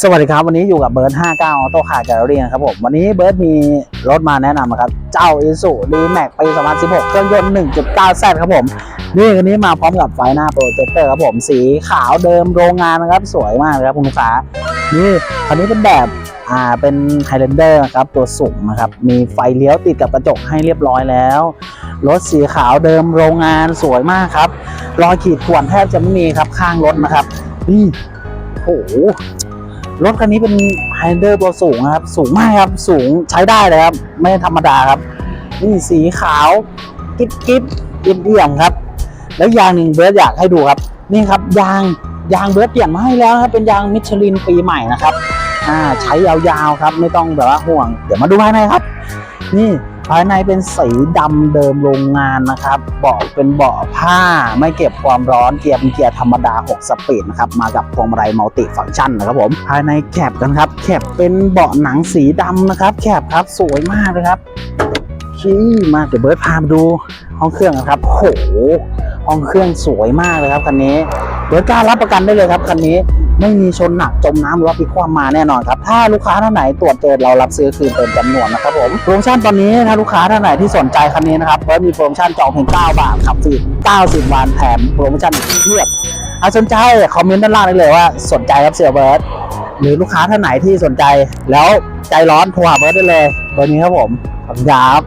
สวัสดีครับ วันนี้อยู่กับเบิร์ด59ออโต้คาร์แกลเลอรี่นะครับผมวันนี้เบิร์ดมีรถมาแนะนำนะครับ เจ้า i s u d m a x ปี2016 เครื่องยนต์ 1.9 Z ครับผม นี่คันนี้มาพร้อมกับไฟหน้าโปรเจคเตอร์ครับผม สีขาวเดิมโรงงานนะครับ สวยมากเลยครับคุณลูกค้านี่คันนี้เป็นแบบอ่าเป็น Highlander นะครับตัวสูงนะครับ มีไฟเลี้ยวติดกับกระจกให้เรียบร้อยแล้ว รถสีขาวเดิมโรงงานสวยมากครับรอยขีดข่วนแทบจะไม่มีครับข้างรถนะครับนี่โอ้โห รถคันนี้เป็นไฮเดอร์ตัวสูงนะครับ สูงมากครับ สูงใช้ได้เลยครับ ไม่ธรรมดาครับ นี่สีขาวกิ๊บกิ๊บเอี่ยมเอียมครับ แล้วยางหนึ่งเบิร์ดอยากให้ดูครับ นี่ครับยางยางเบิร์ดเปลี่ยนมาให้แล้วครับ เป็นยางมิชลินปีใหม่นะครับ อ่าใช้ยาวๆครับ ไม่ต้องแบบว่าห่วง เดี๋ยวมาดูภายในครับ นี่ ภายในเป็นสีดำเดิมโรงงานนะครับ เบาะเป็นเบาะผ้าไม่เก็บความร้อนเกียร์เป็นเกียร์ธรรมดา 6 สปีดนะครับ มากับพวงมาลัยมัลติฟังก์ชันนะครับผม ภายในแคบกันครับ แคบเป็นเบาะหนังสีดำนะครับแคบครับสวยมากเลยครับชี้มาเดี๋ยวเบิร์ดพามาดูห้องเครื่องนะครับโหห้องเครื่องสวยมากเลยครับคันนี้เบิร์ดกล้ารับประกันได้เลยครับคันนี้ ไม่มีชนหนักจมน้ำหรือว่าพลิกคว่ำมาแน่นอนครับ ถ้าลูกค้าท่านไหนตรวจเจอเรารับซื้อคืนเต็มจำนวนนะครับผมโปรโมชั่นตอนนี้ถ้าลูกค้าท่านไหนที่สนใจคันนี้นะครับเบิร์ดมีโปรโมชั่นจองเพียง9บาทขับฟรี90 วันแถมโปรโมชั่นเพียบถ้าสนใจคอมเมนต์ด้านล่างได้เลยว่าสนใจรับเสียเบิร์ดหรือลูกค้าท่านไหนที่สนใจ แล้วใจร้อนโทรหาเบิร์ดได้เลยเบอร์นี้ครับผมขอบคุณครับ